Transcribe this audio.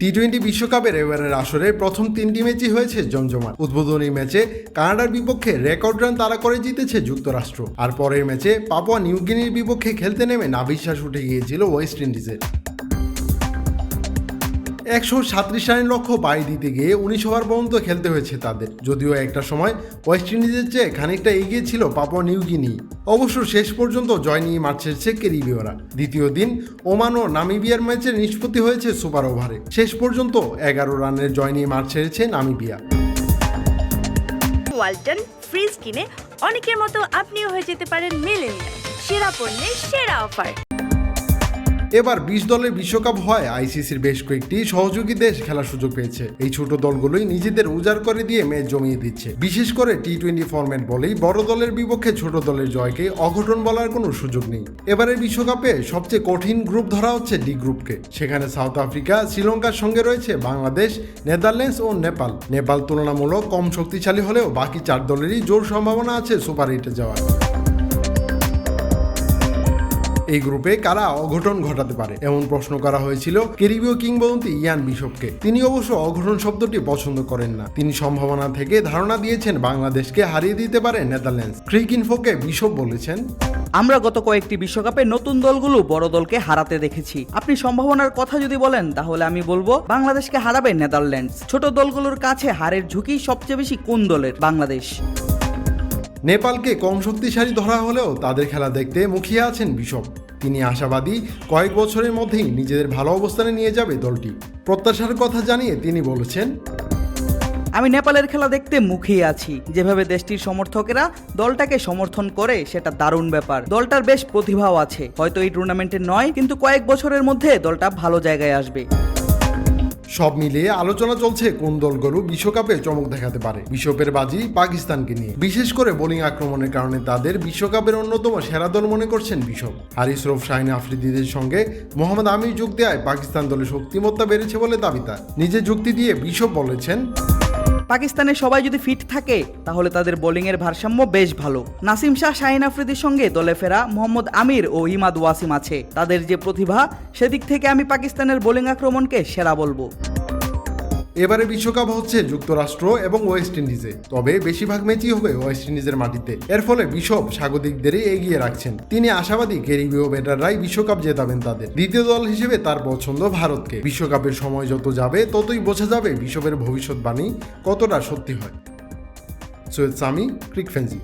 T twenty বিশ্বকাপের এবারের আসরে প্রথম তিনটি ম্যাচই হয়েছে জমজমাট। উদ্বোধনী ম্যাচে কানাডার বিপক্ষে রেকর্ড রান তারা করে জিতেছে যুক্তরাষ্ট্র। আর পরের ম্যাচে পাপুয়া নিউগিনির বিপক্ষে খেলতে নেমে নাবিশ্বাস উঠে গিয়েছিল ওয়েস্ট ইন্ডিজের। একশো সাতত্রিশ রানের লক্ষ্য পাড়ি দিতে গিয়ে উনিশ ওভার পর্যন্ত খেলতে হয়েছে তাদের। যদিও একটা সময় ওয়েস্ট ইন্ডিজের চেয়ে খানিকটা এগিয়ে ছিল পাপুয়া নিউগিনি অবশ্য শেষ পর্যন্ত জয় নিয়ে মাঠ ছেড়েছে ক্যারিবীয়রা। দ্বিতীয় দিন ওমান ও নামিবিয়ার ম্যাচের নিষ্পত্তি হয়েছে সুপার ওভারে। শেষ পর্যন্ত এগারো রানের জয় নিয়ে মাঠ ছেড়েছে নামিবিয়া। ওয়ালটন, ফ্রিজ কিনে অনেকের মতো আপনিও হয়ে যেতে পারেন মেলেনিয়া সেরা পণ্যের সেরা অফার। এবার বিশ দলের বিশ্বকাপ হয় আইসিসির বেশ কয়েকটি সহযোগী দেশ খেলার সুযোগ পেয়েছে। এই ছোট দলগুলোই নিজেদের উজাড় করে দিয়ে ম্যাচ জমিয়ে দিচ্ছে। বিশেষ করে টি টোয়েন্টি ফরম্যাট বলেই বড় দলের বিপক্ষে ছোট দলের জয়কে অঘটন বলার কোনো সুযোগ নেই। এবারের বিশ্বকাপে সবচেয়ে কঠিন গ্রুপ ধরা হচ্ছে ডি গ্রুপকে। সেখানে সাউথ আফ্রিকা, শ্রীলঙ্কার সঙ্গে রয়েছে বাংলাদেশ, নেদারল্যান্ডস ও নেপাল। নেপাল তুলনামূলক কম শক্তিশালী হলেও বাকি চার দলেরই জোর সম্ভাবনা আছে সুপার এইটে যাওয়ার এই গ্রুপে কারা অঘটন ঘটাতে পারে? এমন প্রশ্ন করা হয়েছিল ক্যারিবীয় কিংবদন্তি ইয়ান বিশপকে। তিনি অবশ্য অঘটন শব্দটি পছন্দ করেন না। তিনি সম্ভাবনা থেকে ধারণা দিয়েছেন বাংলাদেশকে হারিয়ে দিতে পারে নেদারল্যান্ডস। ক্রিক ইনফোকে বিশপ বলেছেন, আমরা গত কয়েকটি বিশ্বকাপে নতুন দলগুলো বড় দলকে হারাতে দেখেছি। আপনি সম্ভাবনার কথা যদি বলেন, তাহলে আমি বলব বাংলাদেশকে হারাবে নেদারল্যান্ডস। ছোট দলগুলোর কাছে হারের ঝুঁকি সবচেয়ে বেশি কোন দলের? বাংলাদেশ। নেপালকে কম শক্তিশালী ধরা হলেও তাদের খেলা দেখতে মুখিয়ে আছেন বিশপ। তিনি আশাবাদী, কয়েক বছরের মধ্যেই নিজেদের ভালো অবস্থানে নিয়ে যাবে দলটি। প্রত্যাশার কথা জানিয়ে তিনি বলেছেন, আমি নেপালের খেলা দেখতে মুখিয়ে আছি। যেভাবে দেশটির সমর্থকেরা দলটাকে সমর্থন করে, সেটা দারুণ ব্যাপার। দলটার বেশ প্রতিভাও আছে। হয়তো এই টুর্নামেন্টে নয়, কিন্তু কয়েক বছরের মধ্যে দলটা ভালো জায়গায় আসবে। সব মিলিয়ে আলোচনা চলছে কোন দলগুলো বিশ্বকাপে চমক দেখাতে পারে। বিশ্বকাপের বাজি পাকিস্তানকে নিয়ে। বিশেষ করে বোলিং আক্রমণের কারণে তাদের বিশ্বকাপের অন্যতম সেরা দল মনে করছেন বিশপ। হারিস রফ শাহিন আফ্রিদিদের সঙ্গে মোহাম্মদ আমির যোগ দেওয়ায় পাকিস্তান দলের শক্তিমত্তা বেড়েছে বলে দাবি তার। নিজে যুক্তি দিয়ে বিশপ বলেছেন পাকিস্তানের সবাই যদি ফিট থাকে, তাহলে তাদের বোলিংয়ের ভারসাম্য বেশ ভালো। নাসিম শাহ, শাহিন আফ্রিদির সঙ্গে দলে ফেরা মোহাম্মদ আমির ও ইমাদ ওয়াসিম আছে। তাদের যে প্রতিভা, সেদিক থেকে আমি পাকিস্তানের বোলিং আক্রমণকে সেরা বলব। এবারে বিশ্বকাপ হচ্ছে যুক্তরাষ্ট্র এবং ওয়েস্ট ইন্ডিজে। তবে বেশিরভাগ ম্যাচই হবে ওয়েস্ট ইন্ডিজের মাটিতে। এর ফলে বিশপ স্বাগতিকদেরই এগিয়ে রাখছেন। তিনি আশাবাদী ক্যারিবীয় ব্যাটাররাই বিশ্বকাপ জেতাবেন তাদের। দ্বিতীয় দল হিসেবে তার পছন্দ ভারতকে। বিশ্বকাপের সময় যত যাবে, ততই বোঝা যাবে বিশ্বপের ভবিষ্যৎবাণী কতটা সত্যি হয়। সৈয়দ সামি, ক্রিক ফেন্সি